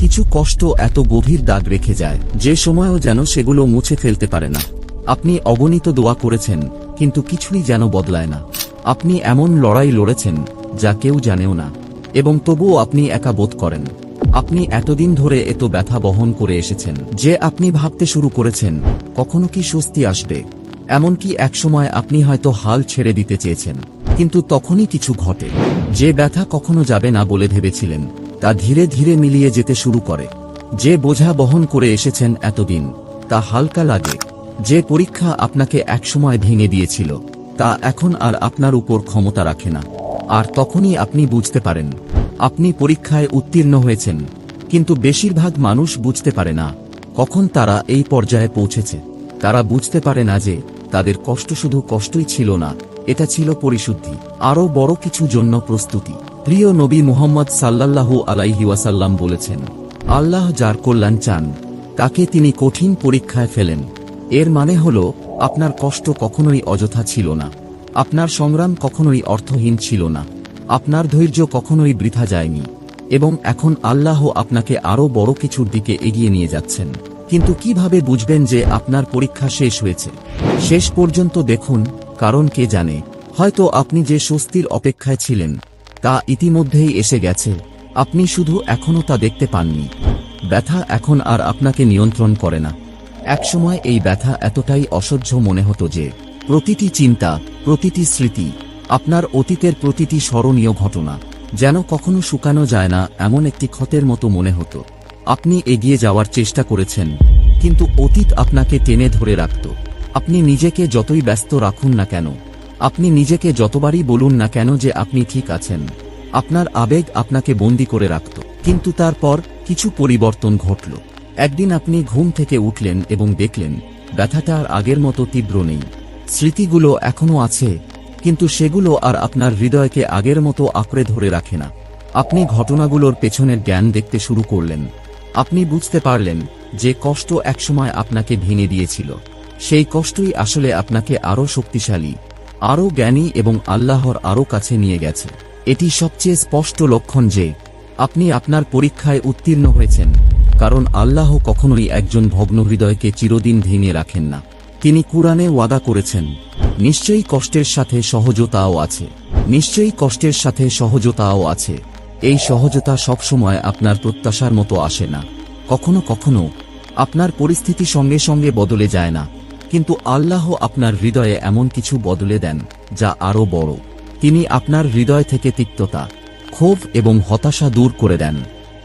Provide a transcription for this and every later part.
কিছু কষ্ট এত গভীর দাগ রেখে যায়, যে সময়ও যেন সেগুলো মুছে ফেলতে পারে না। আপনি অগণিত দোয়া করেছেন, কিন্তু কিছুই যেন বদলায় না। আপনি এমন লড়াই লড়েছেন, যা কেউ জানেও না, এবং তবুও আপনি একা বোধ করেন। আপনি এতদিন ধরে এত ব্যথা বহন করে এসেছেন, যে আপনি ভাবতে শুরু করেছেন, কখনো কি স্বস্তি আসবে? এমনকি একসময় আপনি হয়তো হাল ছেড়ে দিতে চেয়েছেন, কিন্তু তখনই কিছু ঘটে, যে ব্যথা কখনো যাবে না বলে ভেবেছিলেন। তা ধীরে ধীরে মিলিয়ে যেতে শুরু করে। যে বোঝা বহন করে এসেছেন এতদিন, তা হালকা লাগে। যে পরীক্ষা আপনাকে একসময় ভেঙে দিয়েছিল, তা এখন আর আপনার উপর ক্ষমতা রাখে না। আর তখনই আপনি বুঝতে পারেন, আপনি পরীক্ষায় উত্তীর্ণ হয়েছেন, কিন্তু বেশিরভাগ মানুষ বুঝতে পারে না, কখন তারা এই পর্যায়ে পৌঁছেছে। তারা বুঝতে পারে না যে, তাদের কষ্ট শুধু কষ্টই ছিল না, এটা ছিল পরিশুদ্ধি, আরও বড় কিছু জন্য প্রস্তুতি। প্রিয় নবী মুহাম্মদ সাল্লাল্লাহু আলাইহি ওয়াসাল্লাম বলেছেন, আল্লাহ যার কল্যাণ চান, তাকে তিনি কঠিন পরীক্ষায় ফেলেন। এর মানে হল, আপনার কষ্ট কখনোই অযথা ছিল না। আপনার সংগ্রাম কখনোই অর্থহীন ছিল না। আপনার ধৈর্য কখনোই বৃথা যায়নি। এবং এখন আল্লাহ আপনাকে আরও বড় কিছুর দিকে এগিয়ে নিয়ে যাচ্ছেন। কিন্তু কীভাবে বুঝবেন যে আপনার পরীক্ষা শেষ হয়েছে? শেষ পর্যন্ত দেখুন, কারণ কে জানে? হয়তো আপনি যে স্বস্তির অপেক্ষায় ছিলেন তা ইতিমধ্যেই এসে গেছে। আপনি শুধু এখনও তা দেখতে পাননি। ব্যথা এখন আর আপনাকে নিয়ন্ত্রণ করে না। একসময় এই ব্যথা এতটাই অসহ্য মনে হতো যে, প্রতিটি চিন্তা, প্রতিটি স্মৃতি, আপনার অতীতের প্রতিটি স্মরণীয় ঘটনা, যেন কখনো শুকানো যায় না এমন একটি ক্ষতের মতো মনে হতো। আপনি এগিয়ে যাওয়ার চেষ্টা করেছেন, কিন্তু অতীত আপনাকে টেনে ধরে রাখত। আপনি নিজেকে যতই ব্যস্ত রাখুন না কেন আপনি নিজেকে যতবারই বলুন না কেন যে আপনি ঠিক আছেন। আপনার আবেগ আপনাকে বন্দি করে রাখত। কিন্তু তারপর কিছু পরিবর্তন ঘটল। একদিন আপনি ঘুম থেকে উঠলেন এবং দেখলেন, ব্যথাটা আর আগের মতো তীব্র নেই। স্মৃতিগুলো এখনও আছে, কিন্তু সেগুলো আর আপনার হৃদয়কে আগের মতো আঁকড়ে ধরে রাখে না। আপনি ঘটনাগুলোর পেছনের জ্ঞান দেখতে শুরু করলেন। আপনি বুঝতে পারলেন যে কষ্ট একসময় আপনাকে ভেঙে দিয়েছিল। সেই কষ্টই আসলে আপনাকে আরও শক্তিশালী আরও জ্ঞানী এবং আল্লাহর আরও কাছে নিয়ে গেছে। এটি সবচেয়ে স্পষ্ট লক্ষণ যে, আপনি আপনার পরীক্ষায় উত্তীর্ণ হয়েছেন, কারণ আল্লাহ কখনোই একজন ভগ্ন হৃদয়কে চিরদিন ভেঙে রাখেন না। তিনি কুরআনে ওয়াদা করেছেন, নিশ্চয়ই কষ্টের সাথে সহজতাও আছে। নিশ্চয়ই কষ্টের সাথে সহজতাও আছে। এই সহজতা সবসময় আপনার প্রত্যাশার মতো আসে না। কখনো কখনো আপনার পরিস্থিতি সঙ্গে সঙ্গে বদলে যায় না। কিন্তু আল্লাহ আপনার হৃদয়ে এমন কিছু বদলে দেন, যা আরও বড়। তিনি আপনার হৃদয় থেকে তিক্ততা, ক্ষোভ এবং হতাশা দূর করে দেন।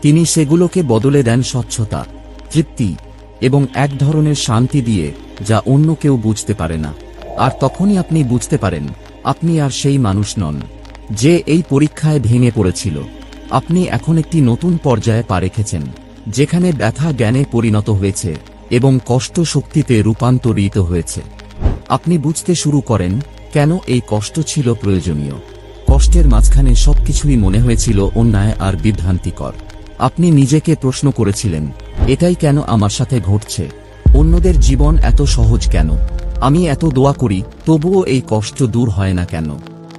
তিনি সেগুলোকে বদলে দেন স্বচ্ছতা, তৃপ্তি এবং এক ধরনের শান্তি দিয়ে, যা অন্য কেউ বুঝতে পারে না। আর তখনই আপনি বুঝতে পারেন, আপনি আর সেই মানুষ নন, যে এই পরীক্ষায় ভেঙে পড়েছিল। আপনি এখন একটি নতুন পর্যায়ে পা রেখেছেন, যেখানে ব্যথা জ্ঞানে পরিণত হয়েছে। এবং কষ্ট শক্তিতে রূপান্তরিত হয়েছে। আপনি বুঝতে শুরু করেন, কেন এই কষ্ট ছিল প্রয়োজনীয়। কষ্টের মাঝখানে সবকিছুই মনে হয়েছিল অন্যায় আর বিভ্রান্তিকর। আপনি নিজেকে প্রশ্ন করেছিলেন, এটাই কেন আমার সাথে ঘটছে? অন্যদের জীবন এত সহজ কেন? আমি এত দোয়া করি, তবুও এই কষ্ট দূর হয় না কেন?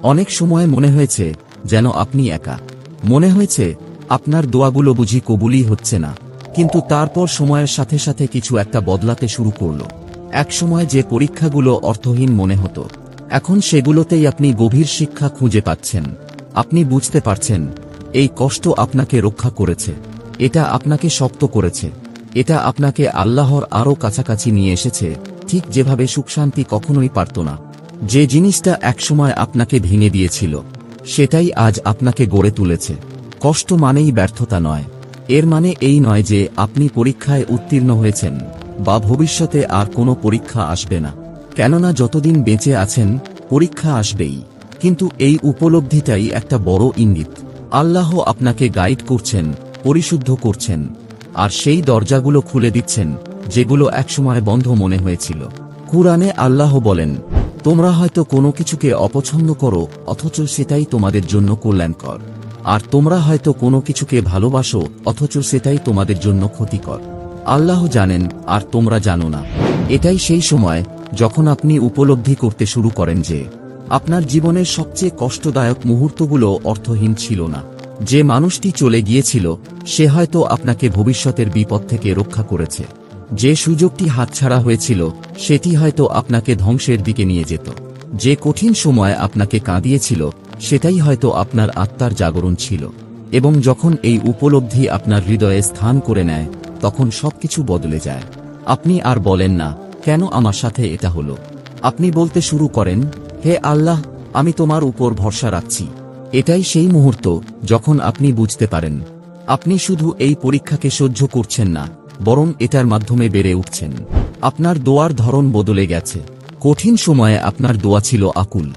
অনেক সময় মনে হয়েছে, যেন আপনি একা। মনে হয়েছে, আপনার দোয়াগুলো বুঝি কবুলই হচ্ছে না। কিন্তু তারপর সময়ের সাথে সাথে কিছু একটা বদলাতে শুরু করল। এক সময় যে পরীক্ষাগুলো অর্থহীন মনে হতো, এখন সেগুলোতেই আপনি গভীর শিক্ষা খুঁজে পাচ্ছেন। আপনি বুঝতে পারছেন, এই কষ্ট আপনাকে রক্ষা করেছে, এটা আপনাকে শক্ত করেছে, এটা আপনাকে আল্লাহর আরও কাছাকাছি নিয়ে এসেছে, ঠিক যেভাবে সুখশান্তি কখনোই পারত না। যে জিনিসটা একসময় আপনাকে ভেঙে দিয়েছিল, সেটাই আজ আপনাকে গড়ে তুলেছে। কষ্ট মানেই ব্যর্থতা নয়। এর মানে এই নয় যে আপনি পরীক্ষায় উত্তীর্ণ হয়েছেন, বা ভবিষ্যতে আর কোনো পরীক্ষা আসবে না। কেননা যতদিন বেঁচে আছেন, পরীক্ষা আসবেই। কিন্তু এই উপলব্ধিটাই একটা বড় ইঙ্গিত। আল্লাহ আপনাকে গাইড করছেন, পরিশুদ্ধ করছেন, আর সেই দরজাগুলো খুলে দিচ্ছেন, যেগুলো একসময় বন্ধ মনে হয়েছিল। কুরআনে আল্লাহ বলেন, তোমরা হয়তো কোনো কিছুকে অপছন্দ করো, অথচ সেটাই তোমাদের জন্য কল্যাণকর। আর তোমরা হয়তো কোনো কিছুকে ভালোবাসো, অথচ সেটাই তোমাদের জন্য ক্ষতিকর। আল্লাহ জানেন, আর তোমরা জানো না। এটাই সেই সময়, যখন আপনি উপলব্ধি করতে শুরু করেন যে, আপনার জীবনের সবচেয়ে কষ্টদায়ক মুহূর্তগুলো অর্থহীন ছিল না। যে মানুষটি চলে গিয়েছিল, সে হয়তো আপনাকে ভবিষ্যতের বিপদ থেকে রক্ষা করেছে। যে সুযোগটি হাতছাড়া হয়েছিল, সেটি হয়তো আপনাকে ধ্বংসের দিকে নিয়ে যেত। যে কঠিন সময় আপনাকে কাঁদিয়েছিল সেটাই হয়তো আপনার আত্মার জাগরণ ছিল, এবং যখন এই উপলব্ধি আপনার হৃদয়ে স্থান করে নেয়, তখন সবকিছু বদলে যায়। আপনি আর বলেন না, কেন আমার সাথে এটা হলো? আপনি বলতে শুরু করেন, হে আল্লাহ, আমি তোমার উপর ভরসা রাখছি। এটাই সেই মুহূর্ত যখন আপনি বুঝতে পারেন, আপনি শুধু এই পরীক্ষাকে সহ্য করছেন না, বরং এটার মাধ্যমে বেড়ে উঠছেন। আপনার দোয়ার ধরন বদলে গেছে। কঠিন সময়ে আপনার দোয়া ছিল আকুল।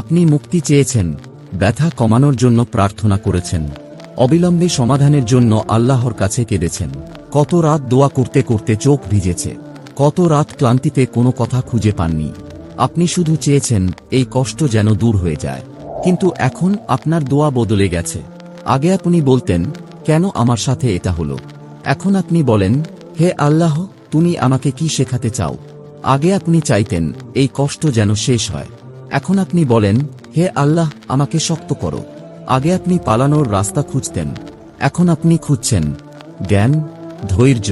আপনি মুক্তি চেয়েছেন ব্যথা কমানোর জন্য প্রার্থনা করেছেন। অবিলম্বে সমাধানের জন্য আল্লাহর কাছে কেঁদেছেন। কত রাত দোয়া করতে করতে চোখ ভিজেছে। কত রাত ক্লান্তিতে কোনো কথা খুঁজে পাননি। আপনি শুধু চেয়েছেন, এই কষ্ট যেন দূর হয়ে যায়। কিন্তু এখন আপনার দোয়া বদলে গেছে। আগে আপনি বলতেন, কেন আমার সাথে এটা হলো? এখন আপনি বলেন, হে আল্লাহ, তুমি আমাকে কি শেখাতে চাও? আগে আপনি চাইতেন, এই কষ্ট যেন শেষ হয়। এখন আপনি বলেন, হে আল্লাহ, আমাকে শক্ত করো। আগে আপনি পালানোর রাস্তা খুঁজতেন, এখন আপনি খুঁজছেন। জ্ঞান, ধৈর্য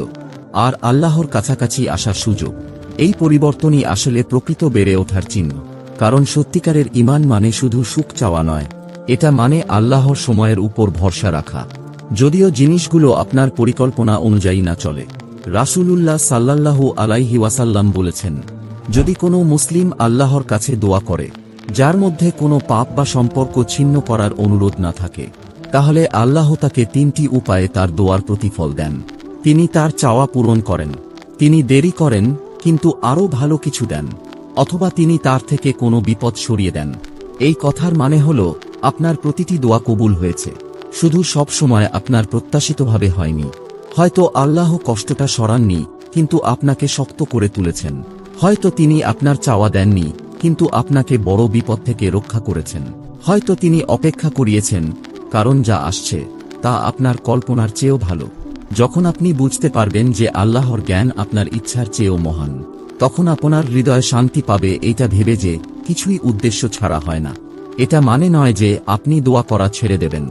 আর আল্লাহর কাছাকাছি আসার সুযোগ। এই পরিবর্তনই আসলে প্রকৃত বেড়ে ওঠার চিহ্ন। কারণ সত্যিকারের ইমান মানে শুধু সুখ চাওয়া নয়, এটা মানে আল্লাহর সময়ের উপর ভরসা রাখা। যদিও জিনিসগুলো আপনার পরিকল্পনা অনুযায়ী না চলে। রাসূলুল্লাহ সাল্লাল্লাহু আলাইহি ওয়াসাল্লাম বলেছেন যদি কোনো মুসলিম আল্লাহর কাছে দোয়া করে, যার মধ্যে কোনো পাপ বা সম্পর্ক ছিন্ন করার অনুরোধ না থাকে, তাহলে আল্লাহ তাকে তিনটি উপায়ে তার দোয়ার প্রতিফল দেন। তিনি তার চাওয়া পূরণ করেন, তিনি দেরি করেন, কিন্তু আরও ভালো কিছু দেন, অথবা তিনি তার থেকে কোনো বিপদ সরিয়ে দেন। এই কথার মানে হল, আপনার প্রতিটি দোয়া কবুল হয়েছে, শুধু সব সময় আপনার প্রত্যাশিতভাবে হয়নি। হয়তো আল্লাহ কষ্টটা সরাননি, কিন্তু আপনাকে শক্ত করে তুলেছেন। হয়তো তিনি আপনার চাওয়া দেননি, কিন্তু আপনাকে বড় বিপদ থেকে রক্ষা করেছেন। হয়তো তিনি অপেক্ষা করিয়েছেন, কারণ যা আসছে, তা আপনার কল্পনার চেয়েও ভালো। যখন আপনি বুঝতে পারবেন যে আল্লাহর জ্ঞান আপনার ইচ্ছার চেয়েও মহান, তখন আপনার হৃদয় শান্তি পাবে এটা ভেবে যে কিছুই উদ্দেশ্য ছাড়া হয় না। এটা মানে নয় যে আপনি দোয়া করা ছেড়ে দেবেন,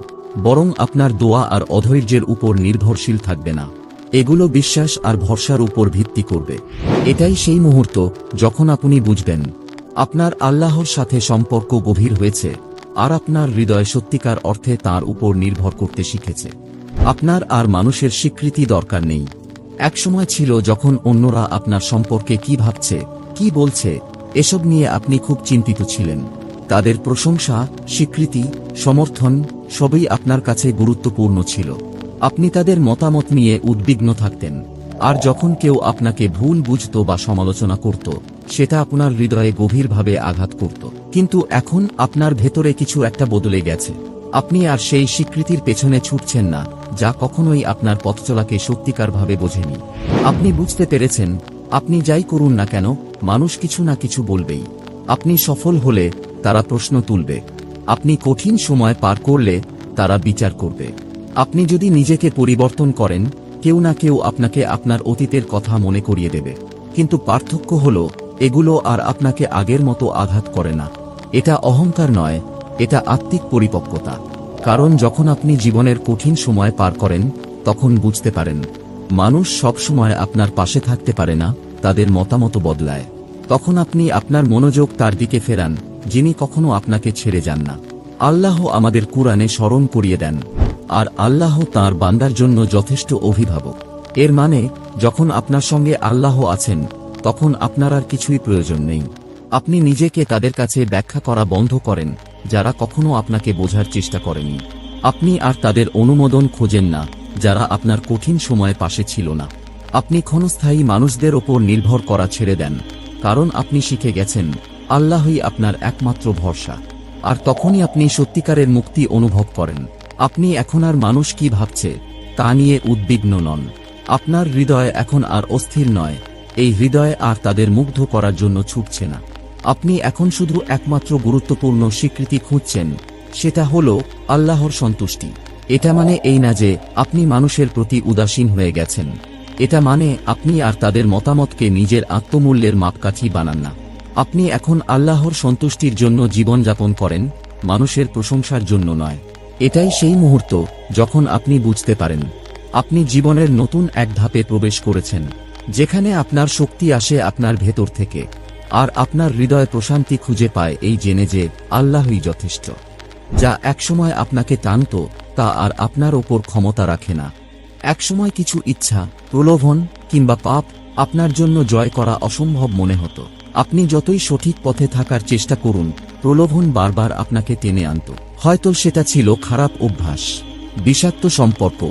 বরং আপনার দোয়া আর অধৈর্যের উপর নির্ভরশীল থাকবে না। এগুলো বিশ্বাস আর ভরসার উপর ভিত্তি করবে। এটাই সেই মুহূর্ত যখন আপনি বুঝবেন, আপনার আল্লাহর সাথে সম্পর্ক গভীর হয়েছে আর আপনার হৃদয় সত্যিকার অর্থে তার উপর নির্ভর করতে শিখেছে। আপনার আর মানুষের স্বীকৃতি দরকার নেই। একসময় ছিল যখন অন্যরা আপনার সম্পর্কে কি ভাবছে, কি বলছে, এসব নিয়ে আপনি খুব চিন্তিত ছিলেন। তাদের প্রশংসা, স্বীকৃতি, সমর্থন সবই আপনার কাছে গুরুত্বপূর্ণ ছিল। আপনি তাদের মতামত নিয়ে উদ্বিগ্ন থাকতেন। আর যখন কেউ আপনাকে ভুল বুঝত বা সমালোচনা করত, সেটা আপনার হৃদয়ে গভীরভাবে আঘাত করত। কিন্তু এখন আপনার ভেতরে কিছু একটা বদলে গেছে। আপনি আর সেই স্বীকৃতির পেছনে ছুটছেন না, যা কখনোই আপনার পথচলাকে সত্যিকারভাবে বোঝেনি। আপনি বুঝতে পেরেছেন, আপনি যাই করুন না কেন, মানুষ কিছু না কিছু বলবেই। আপনি সফল হলে তারা প্রশ্ন তুলবে। আপনি কঠিন সময় পার করলে তারা বিচার করবে। আপনি যদি নিজেকে পরিবর্তন করেন, কেউ না কেউ আপনাকে আপনার অতীতের কথা মনে করিয়ে দেবে। কিন্তু পার্থক্য হল, এগুলো আর আপনাকে আগের মতো আঘাত করে না। এটা অহংকার নয়, এটা আত্মিক পরিপক্কতা। কারণ যখন আপনি জীবনের কঠিন সময় পার করেন, তখন বুঝতে পারেন, মানুষ সব সময় আপনার পাশে থাকতে পারে না, তাদের মতামত বদলায়। তখন আপনি আপনার মনোযোগ তার দিকে ফেরান, যিনি কখনো আপনাকে ছেড়ে যান না। আল্লাহ আমাদের কুরআনে স্মরণ করিয়ে দেন আর আল্লাহ তার বান্দার জন্য যথেষ্ট অভিভাবক। এর মানে যখন আপনার সঙ্গে আল্লাহ আছেন, তখন আপনার আর কিছুই প্রয়োজন নেই। আপনি নিজেকে তাদের কাছে ব্যাখ্যা করা বন্ধ করেন, যারা কখনো আপনাকে বোঝার চেষ্টা করেনি। আপনি আর তাদের অনুমোদন খোঁজেন না, যারা আপনার কঠিন সময়ে পাশে ছিল না। আপনি ক্ষণস্থায়ী মানুষদের ওপর নির্ভর করা ছেড়ে দেন, কারণ আপনি শিখে গেছেন, আল্লাহই আপনার একমাত্র ভরসা। আর তখনই আপনি সত্যিকারের মুক্তি অনুভব করেন। আপনি এখন আর মানুষ কি ভাবছে, তা নিয়ে উদ্বিগ্ন নন। আপনার হৃদয় এখন আর অস্থির নয়, এই হৃদয় আর তাদের মুগ্ধ করার জন্য ছুটছে না। আপনি এখন শুধু একমাত্র গুরুত্বপূর্ণ স্বীকৃতি খুঁজছেন, সেটা হল আল্লাহর সন্তুষ্টি। এটা মানে এই না যে আপনি মানুষের প্রতি উদাসীন হয়ে গেছেন। এটা মানে আপনি আর তাদের মতামতকে নিজের আত্মমূল্যের মাপকাঠি বানান না। আপনি এখন আল্লাহর সন্তুষ্টির জন্য জীবনযাপন করেন, মানুষের প্রশংসার জন্য নয়। এটাই সেই মুহূর্ত যখন আপনি বুঝতে পারেন, আপনি জীবনের নতুন এক ধাপে প্রবেশ করেছেন, যেখানে আপনার শক্তি আসে আপনার ভেতর থেকে, আর আপনার হৃদয় প্রশান্তি খুঁজে পায় এই জেনে যে আল্লাহই যথেষ্ট, যা একসময় আপনাকে টানত তা আর আপনার ওপর ক্ষমতা রাখে না। একসময় কিছু ইচ্ছা, প্রলোভন কিংবা পাপ আপনার জন্য জয় করা অসম্ভব মনে হতো। আপনি যতই সঠিক পথে থাকার চেষ্টা করুন প্রলোভন বারবার আপনাকে টেনে আনত। হয়তো সেটা ছিল খারাপ অভ্যাস, বিষাক্ত সম্পর্ক,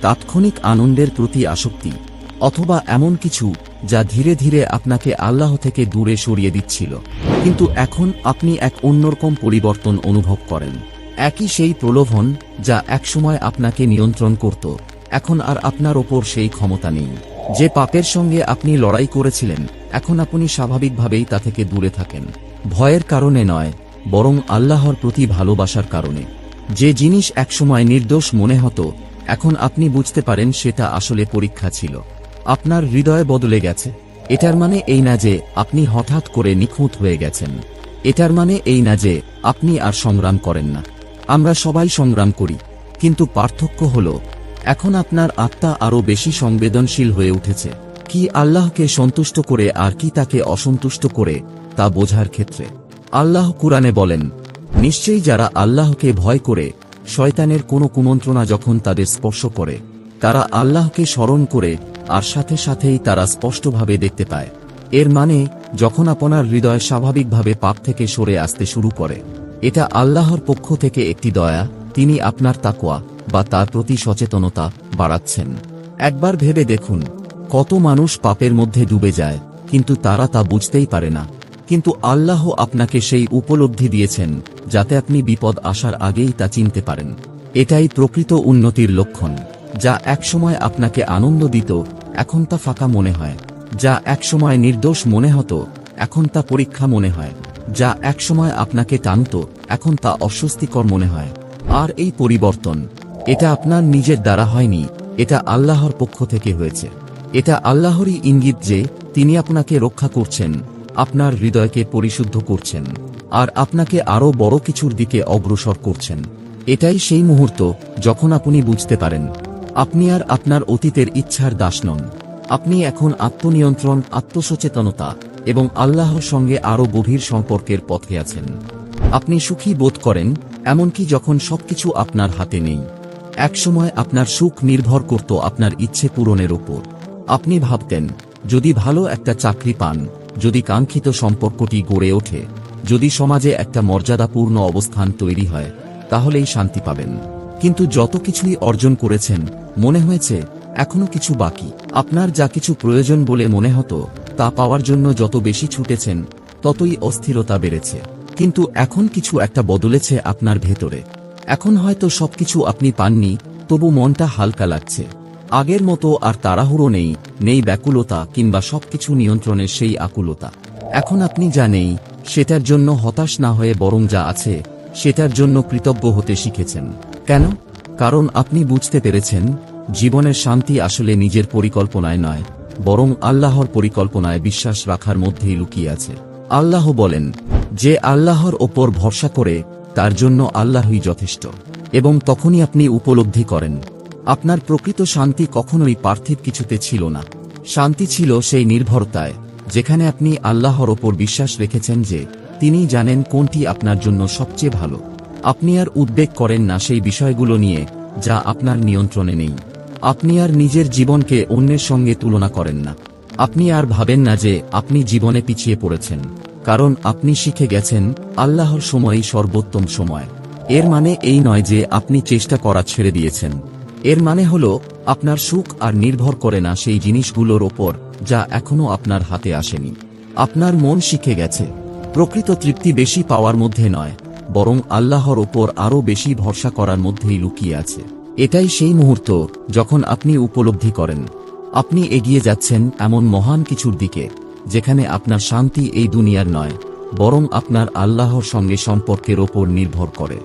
তাৎক্ষণিক আনন্দের প্রতি আসক্তি, অথবা এমন কিছু যা ধীরে ধীরে আপনাকে আল্লাহ থেকে দূরে সরিয়ে দিচ্ছিল। কিন্তু এখন আপনি এক অন্যরকম পরিবর্তন অনুভব করেন। একই সেই প্রলোভন যা একসময় আপনাকে নিয়ন্ত্রণ করত, এখন আর আপনার ওপর সেই ক্ষমতা নেই। যে পাপের সঙ্গে আপনি লড়াই করেছিলেন, এখন আপনি স্বাভাবিকভাবেই তা থেকে দূরে থাকেন। ভয়ের কারণে নয়, বরং আল্লাহর প্রতি ভালোবাসার কারণে। যে জিনিস একসময় নির্দোষ মনে হতো, এখন আপনি বুঝতে পারেন সেটা আসলে পরীক্ষা ছিল। আপনার হৃদয় বদলে গেছে। এটার মানে এই না যে আপনি হঠাৎ করে নিখুঁত হয়ে গেছেন। এটার মানে এই না যে আপনি আর সংগ্রাম করেন না। আমরা সবাই সংগ্রাম করি, কিন্তু পার্থক্য হল, এখন আপনার আত্মা আরও বেশি সংবেদনশীল হয়ে উঠেছে। কি আল্লাহকে সন্তুষ্ট করে আর কি তাকে অসন্তুষ্ট করে তা বোঝার ক্ষেত্রে আল্লাহ কুরআনে বলেন, নিশ্চয়ই যারা আল্লাহকে ভয় করে, শয়তানের কোনো কুমন্ত্রণা যখন তাদের স্পর্শ করে, তারা আল্লাহকে স্মরণ করে আর সাথে সাথেই তারা স্পষ্টভাবে দেখতে পায়। এর মানে যখন আপনার হৃদয় স্বাভাবিকভাবে পাপ থেকে সরে আসতে শুরু করে, এটা আল্লাহর পক্ষ থেকে একটি দয়া, তিনি আপনার তাকোয়া বা তার প্রতি সচেতনতা বাড়াচ্ছেন। একবার ভেবে দেখুন, কত মানুষ পাপের মধ্যে ডুবে যায়, কিন্তু তারা তা বুঝতেই পারে না। কিন্তু আল্লাহ আপনাকে সেই উপলব্ধি দিয়েছেন, যাতে আপনি বিপদ আসার আগেই তা চিনতে পারেন। এটাই প্রকৃত উন্নতির লক্ষণ, যা একসময় আপনাকে আনন্দ দিত, এখন তা ফাঁকা মনে হয়। যা একসময় নির্দোষ মনে হতো, এখন তা পরীক্ষা মনে হয়। যা একসময় আপনাকে টানত, এখন তা অস্বস্তিকর মনে হয়। আর এই পরিবর্তন, এটা আপনার নিজের দ্বারা হয়নি, এটা আল্লাহর পক্ষ থেকে হয়েছে। এটা আল্লাহরই ইঙ্গিত যে, তিনি আপনাকে রক্ষা করছেন আপনার হৃদয়কে পরিশুদ্ধ করছেন, আর আপনাকে আরও বড় কিছুর দিকে অগ্রসর করছেন। এটাই সেই মুহূর্ত যখন আপনি বুঝতে পারেন, আপনি আর আপনার অতীতের ইচ্ছার দাস নন। আপনি এখন আত্মনিয়ন্ত্রণ, আত্মসচেতনতা এবং আল্লাহর সঙ্গে আরও গভীর সম্পর্কের পথে আছেন। আপনি সুখী বোধ করেন, এমনকি যখন সবকিছু আপনার হাতে নেই। একসময় আপনার সুখ নির্ভর করত আপনার ইচ্ছে পূরণের ওপর। আপনি ভাবতেন, যদি ভালো একটা চাকরি পান যদি কাঙ্ক্ষিত সম্পর্কটি গড়ে ওঠে, যদি সমাজে একটা মর্যাদাপূর্ণ অবস্থান তৈরি হয়, তাহলেই শান্তি পাবেন। কিন্তু যত কিছুই অর্জন করেছেন, মনে হয়েছে, এখনও কিছু বাকি। আপনার যা কিছু প্রয়োজন বলে মনে হতো, তা পাওয়ার জন্য যত বেশি ছুটেছেন, ততই অস্থিরতা বেড়েছে। কিন্তু এখন কিছু একটা বদলেছে আপনার ভেতরে। এখন হয়তো সবকিছু আপনি পাননি, তবু মনটা হালকা লাগছে। আগের মতো আর তাড়াহুড়ো নেই নেই ব্যাকুলতা কিংবা সবকিছু নিয়ন্ত্রণের সেই আকুলতা। এখন আপনি যা নেই, সেটার জন্য হতাশ না হয়ে বরং যা আছে, সেটার জন্য কৃতজ্ঞ হতে শিখেছেন। কেন? কারণ আপনি বুঝতে পেরেছেন, জীবনের শান্তি আসলে নিজের পরিকল্পনায় নয়, বরং আল্লাহর পরিকল্পনায় বিশ্বাস রাখার মধ্যেই লুকিয়ে আছে। আল্লাহ বলেন, যে আল্লাহর ওপর ভরসা করে, তার জন্য আল্লাহই যথেষ্ট। এবং তখনই আপনি উপলব্ধি করেন আপনার প্রকৃত শান্তি কখনোই পার্থিব কিছুতে ছিল না। শান্তি ছিল সেই নির্ভরতায়, যেখানে আপনি আল্লাহর ওপর বিশ্বাস রেখেছেন যে, তিনি জানেন কোনটি আপনার জন্য সবচেয়ে ভালো। আপনি আর উদ্বেগ করেন না সেই বিষয়গুলো নিয়ে, যা আপনার নিয়ন্ত্রণে নেই। আপনি আর নিজের জীবনকে অন্যের সঙ্গে তুলনা করেন না। আপনি আর ভাবেন না যে, আপনি জীবনে পিছিয়ে পড়েছেন। কারণ আপনি শিখে গেছেন, আল্লাহর সময়ই সর্বোত্তম সময়। এর মানে এই নয় যে, আপনি চেষ্টা করা ছেড়ে দিয়েছেন। এর মানে হল, আপনার সুখ আর নির্ভর করে না সেই জিনিসগুলোর ওপর, যা এখনও আপনার হাতে আসেনি। আপনার মন শিখে গেছে। প্রকৃত তৃপ্তি বেশি পাওয়ার মধ্যে নয়, বরং আল্লাহর ওপর আরও বেশি ভরসা করার মধ্যেই লুকিয়ে আছে। এটাই সেই মুহূর্ত, যখন আপনি উপলব্ধি করেন। আপনি এগিয়ে যাচ্ছেন এমন মহান কিছুর দিকে, যেখানে আপনার শান্তি এই দুনিয়ার নয়, বরং আপনার আল্লাহর সঙ্গে সম্পর্কের ওপর নির্ভর করে।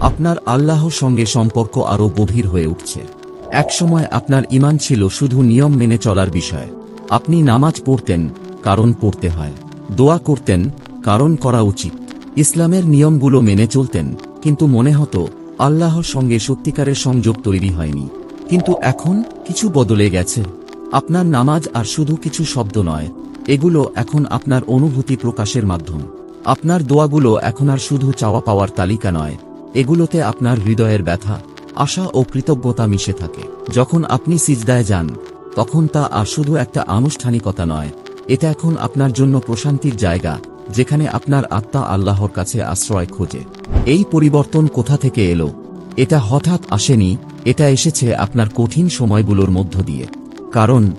আপনার আল্লাহর সঙ্গে সম্পর্ক আরও গভীর হয়ে উঠছে। একসময় আপনার ইমান ছিল শুধু নিয়ম মেনে চলার বিষয়। আপনি নামাজ পড়তেন, কারণ পড়তে হয়। দোয়া করতেন, কারণ করা উচিত। ইসলামের নিয়মগুলো মেনে চলতেন, কিন্তু মনে হতো, আল্লাহর সঙ্গে সত্যিকারের সংযোগ তৈরি হয়নি। কিন্তু এখন কিছু বদলে গেছে। আপনার নামাজ আর শুধু কিছু শব্দ নয়, এগুলো এখন আপনার অনুভূতি প্রকাশের মাধ্যম। আপনার দোয়াগুলো এখন আর শুধু চাওয়া পাওয়ার তালিকা নয় এগুলোতে আপনার হৃদয়ের ব্যথা, আশা ও কৃতজ্ঞতা মিশে থাকে। যখন আপনি সিজদায় যান, তখন তা আর শুধু একটা আনুষ্ঠানিকতা নয়, এটা এখন আপনার জন্য প্রশান্তির জায়গা, যেখানে আপনার আত্মা আল্লাহর কাছে আশ্রয় খোঁজে। এই পরিবর্তন কোথা থেকে এলো? এটা হঠাৎ আসেনি, এটা এসেছে আপনার কঠিন সময়গুলোর মধ্য দিয়ে। কারণ,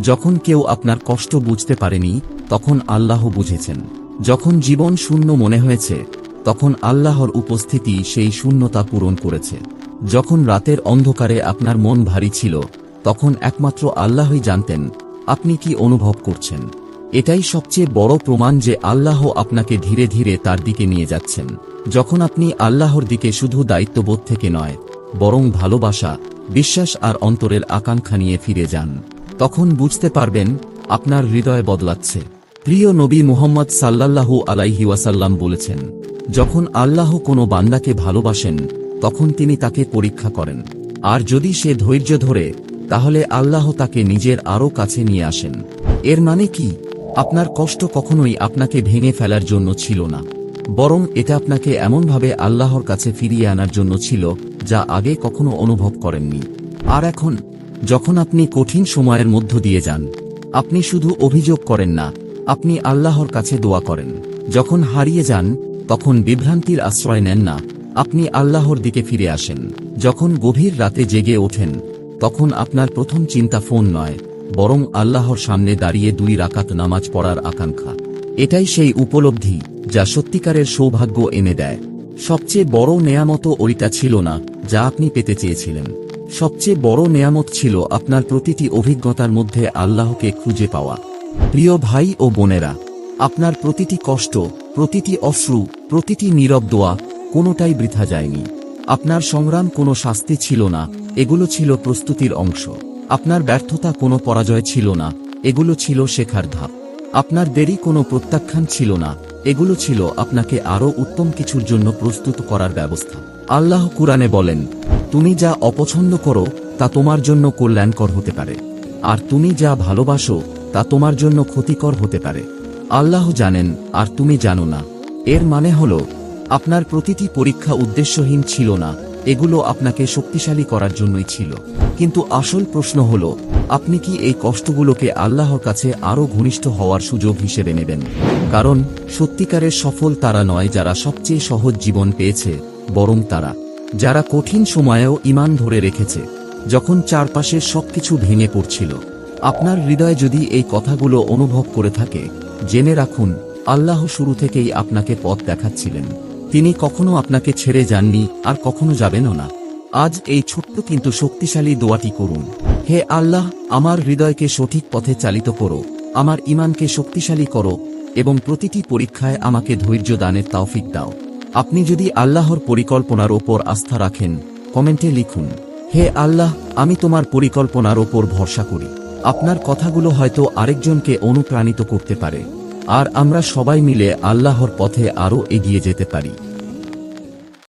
যখন কেউ আপনার কষ্ট বুঝতে পারেনি, তখন আল্লাহ বুঝেছেন। যখন জীবন শূন্য মনে হয়েছে তখন আল্লাহর উপস্থিতি সেই শূন্যতা পূরণ করেছে। যখন রাতের অন্ধকারে আপনার মন ভারী ছিল, তখন একমাত্র আল্লাহই জানতেন, আপনি কি অনুভব করছেন? এটাই সবচেয়ে বড় প্রমাণ যে আল্লাহ আপনাকে ধীরে ধীরে তার দিকে নিয়ে যাচ্ছেন। যখন আপনি আল্লাহর দিকে শুধু দায়িত্ববোধ থেকে নয়, বরং ভালোবাসা, বিশ্বাস আর অন্তরের আকাঙ্ক্ষা নিয়ে ফিরে যান, তখন বুঝতে পারবেন, আপনার হৃদয় বদলাচ্ছে। প্রিয় নবী মুহাম্মদ সাল্লাল্লাহু আলাইহি ওয়াসাল্লাম বলেছেন যখন আল্লাহ কোনো বান্দাকে ভালোবাসেন, তখন তিনি তাকে পরীক্ষা করেন। আর যদি সে ধৈর্য ধরে, তাহলে আল্লাহ তাকে নিজের আরও কাছে নিয়ে আসেন। এর মানে কি? আপনার কষ্ট কখনোই আপনাকে ভেঙে ফেলার জন্য ছিল না। বরং এটা আপনাকে এমনভাবে আল্লাহর কাছে ফিরিয়ে আনার জন্য ছিল, যা আগে কখনো অনুভব করেননি। আর এখন, যখন আপনি কঠিন সময়ের মধ্য দিয়ে যান, আপনি শুধু অভিযোগ করেন না, আপনি আল্লাহর কাছে দোয়া করেন। যখন হারিয়ে যান তখন বিভ্রান্তির আশ্রয় নেন না। আপনি আল্লাহর দিকে ফিরে আসেন। যখন গভীর রাতে জেগে ওঠেন, তখন আপনার প্রথম চিন্তা ফোন নয়, বরং আল্লাহর সামনে দাঁড়িয়ে দুই রাকাত নামাজ পড়ার আকাঙ্ক্ষা। এটাই সেই উপলব্ধি যা সত্যিকারের সৌভাগ্য এনে দেয়। সবচেয়ে বড় নেয়ামত ওইটা ছিল না যা আপনি পেতে চেয়েছিলেন। সবচেয়ে বড় নেয়ামত ছিল আপনার প্রতিটি অভিজ্ঞতার মধ্যে আল্লাহকে খুঁজে পাওয়া। প্রিয় ভাই ও বোনেরা, আপনার প্রতিটি কষ্ট প্রতিটি অশ্রু, প্রতিটি নীরব দোয়া কোনোটাই বৃথা যায়নি। আপনার সংগ্রাম কোনো শাস্তি ছিল না, এগুলো ছিল প্রস্তুতির অংশ। আপনার ব্যর্থতা কোনো পরাজয় ছিল না, এগুলো ছিল শেখার ধাপ। আপনার দেরি কোনো প্রত্যাখ্যান ছিল না, এগুলো ছিল আপনাকে আরও উত্তম কিছুর জন্য প্রস্তুত করার ব্যবস্থা। আল্লাহ কুরআনে বলেন, তুমি যা অপছন্দ করো, তা তোমার জন্য কল্যাণকর হতে পারে। আর তুমি যা ভালোবাসো, তা তোমার জন্য ক্ষতিকর হতে পারে। আল্লাহ জানেন, আর তুমি জানো না। এর মানে হল, আপনার প্রতিটি পরীক্ষা উদ্দেশ্যহীন ছিল না, এগুলো আপনাকে শক্তিশালী করার জন্যই ছিল। কিন্তু আসল প্রশ্ন হল, আপনি কি এই কষ্টগুলোকে আল্লাহর কাছে আরও ঘনিষ্ঠ হওয়ার সুযোগ হিসেবে নেবেন? কারণ, সত্যিকারের সফল তারা নয় যারা সবচেয়ে সহজ জীবন পেয়েছে, বরং তারা। যারা কঠিন সময়েও ইমান ধরে রেখেছে, যখন চারপাশের সবকিছু ভেঙে পড়ছিল। আপনার হৃদয় যদি এই কথাগুলো অনুভব করে থাকে জেনে রাখুন, আল্লাহ শুরু থেকেই আপনাকে পথ দেখাচ্ছিলেন। তিনি কখনো আপনাকে ছেড়ে যাননি আর কখনো যাবেনও না। আজ এই ছোট্ট কিন্তু শক্তিশালী দোয়াটি করুন। হে আল্লাহ, আমার হৃদয়কে সঠিক পথে চালিত করো, আমার ইমানকে শক্তিশালী করো, এবং প্রতিটি পরীক্ষায় আমাকে ধৈর্য দানের তাওফিক দাও। আপনি যদি আল্লাহর পরিকল্পনার ওপর আস্থা রাখেন, কমেন্টে লিখুন, হে আল্লাহ, আমি তোমার পরিকল্পনার ওপর ভরসা করি। আপনার কথাগুলো হয়তো আরেকজনকে অনুপ্রাণিত করতে পারে। আর আমরা সবাই মিলে আল্লাহর পথে আরও এগিয়ে যেতে পারি।